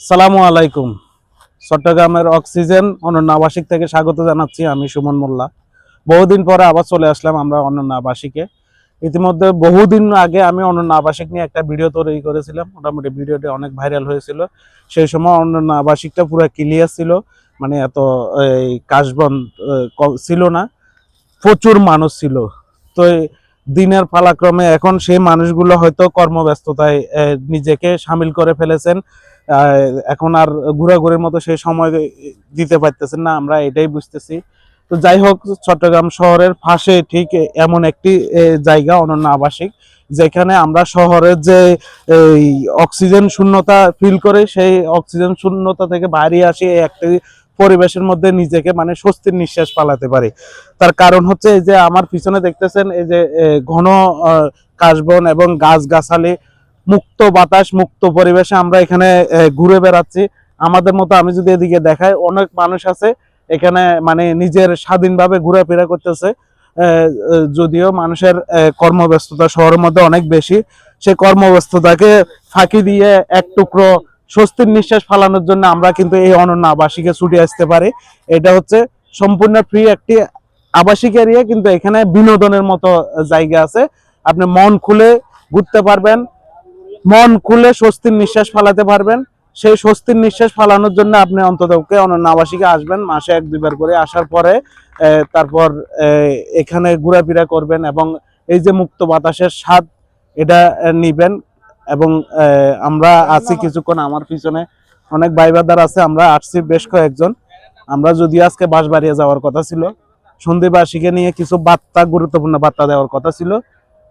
সালামু আলাইকুম। চট্টগ্রামের অক্সিজেন অনন্য আবাসিক থেকে স্বাগত জানাচ্ছি আমি সুমন মোল্লা। বহুদিন পরে আবার চলে আসলাম আমরা অনন্য আবাসিকে। ইতিমধ্যে বহুদিন আগে আমি অনন্য আবাসিক নিয়ে একটা ভিডিও তৈরি করেছিলাম। মোটামুটি ভিডিওটি অনেক ভাইরাল হয়েছিল। সেই সময় অনন্য আবাসিকটা পুরো ক্লিয়ার ছিল। মানে এত, এই, কাশবন ছিল না। প্রচুর মানুষ ছিল। তো দিনের পালাক্রমে এখন সেই মানুষগুলো হয়তো কর্মব্যস্ততায় নিজেকে সামিল করে ফেলেছেন। এখন আর ঘোরাঘুরির মতো সেই সময় দিতে পারতেছেন না, আমরা এটাই বুঝতেছি। তো যাই হোক, চট্টগ্রাম শহরের পাশে ঠিক এমন একটি জায়গা, অনন্য আবাসিক, যেখানে আমরা শহরের যে অক্সিজেন শূন্যতা ফিল করে, সেই অক্সিজেন শূন্যতা থেকে বাইরে আসি একটি পরিবেশের মধ্যে নিজেকে মানে স্বস্তির নিঃশ্বাস পালাতে পারি। তার কারণ হচ্ছে এই যে আমার পিছনে দেখতেছেন এই যে ঘন কাশবন এবং গাছগাছালি মুক্ত বাতাস, মুক্ত পরিবেশে আমরা এখানে ঘুরে বেড়াচ্ছি। আমাদের মতো আমি যদি এদিকে দেখাই, অনেক মানুষ আছে এখানে মানে নিজের স্বাধীনভাবে ঘোরাফেরা করতেছে। যদিও মানুষের কর্মব্যস্ততা শহরের মধ্যে অনেক বেশি। সে কর্মব্যস্ততাকে ফাঁকি দিয়ে এক টুকরো স্বস্তির নিঃশ্বাস ফালানোর জন্য আমরা কিন্তু এই অনন্য আবাসিকে ছুটে আসতে পারি। এটা হচ্ছে সম্পূর্ণ ফ্রি একটি আবাসিক এরিয়া কিন্তু এখানে বিনোদনের মতো জায়গা আছে। আপনি মন খুলে ঘুরতে পারবেন। মন খুলে স্বস্তির নিঃশ্বাস ফালাতে পারবেন। সেই স্বস্তির নিঃশ্বাস ফালানোর জন্য আপনি অন্ততকে অনন্য আবাসিকে আসবেন। মাসে এক দুইবার করে আসার পরে তারপর এখানে ঘোরাফেরা করবেন এবং এই যে মুক্ত বাতাসের স্বাদ এটা নিবেন এবং আমরা আছি কিছুক্ষণ আমার পিছনে। অনেক ভাইবাদার আছে আমরা আসছি বেশ কয়েকজন। আমরা যদি আজকে বাঁশবাড়িয়া যাওয়ার কথা ছিল সন্ধেবাসীকে নিয়ে কিছু বার্তা গুরুত্বপূর্ণ বার্তা দেওয়ার কথা ছিল।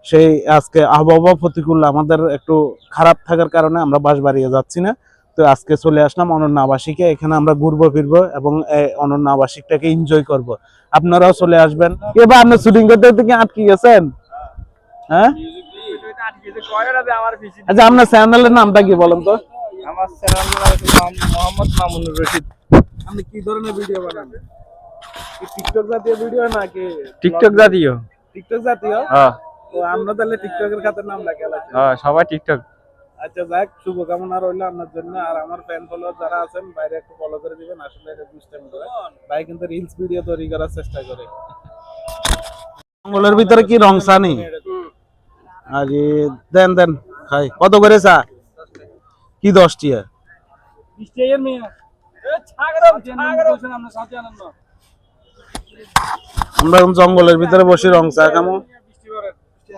সেই আজকে আবহাওয়া প্রতিকূল আমাদের একটু খারাপ থাকার কারণে আমরা বাঁশবাড়িয়া যাচ্ছি না। তো আজকে চলে আসলাম অনন্য আবাসিকে এখানে আমরা ঘুরবো ফিরবো এবং এই অনন্য আবাসিকটাকে এনজয় করব। আপনারাও চলে আসবেন। এবার আপনি শুটিং করতে করতে কি আটকে গেছেন? হ্যাঁ? আচ্ছা আপনার চ্যানেলের নামটা কি বলেন তো? আমার চ্যানেল মোহাম্মদ মামুনুর রশিদ। আপনি কি ধরনের ভিডিও বানান? কি টিকটক জাতীয় ভিডিও নাকি? টিকটক জাতীয়। টিকটক জাতীয়? হ্যাঁ। তো আমরা তাহলে টিকটকের খাতের নাম লাগে হ্যাঁ সবাই টিকটক আচ্ছা যাক শুভকামনা রইল আপনার জন্য। আর আমার ফ্যান ফলোয়ার যারা আছেন বাইরে একটু ফলো করে দিবেন আসলে এটা দুষ্টামি করে। ভাই কিন্তু রিলস ভিডিও তৈরি করার চেষ্টা করে। জঙ্গলের ভিতরে কি রং সানি? আরে দেন দেন খাই। কত করে চা কি দশ টিয়া আমরা এখন জঙ্গলের ভিতরে বসে রং চা খামো।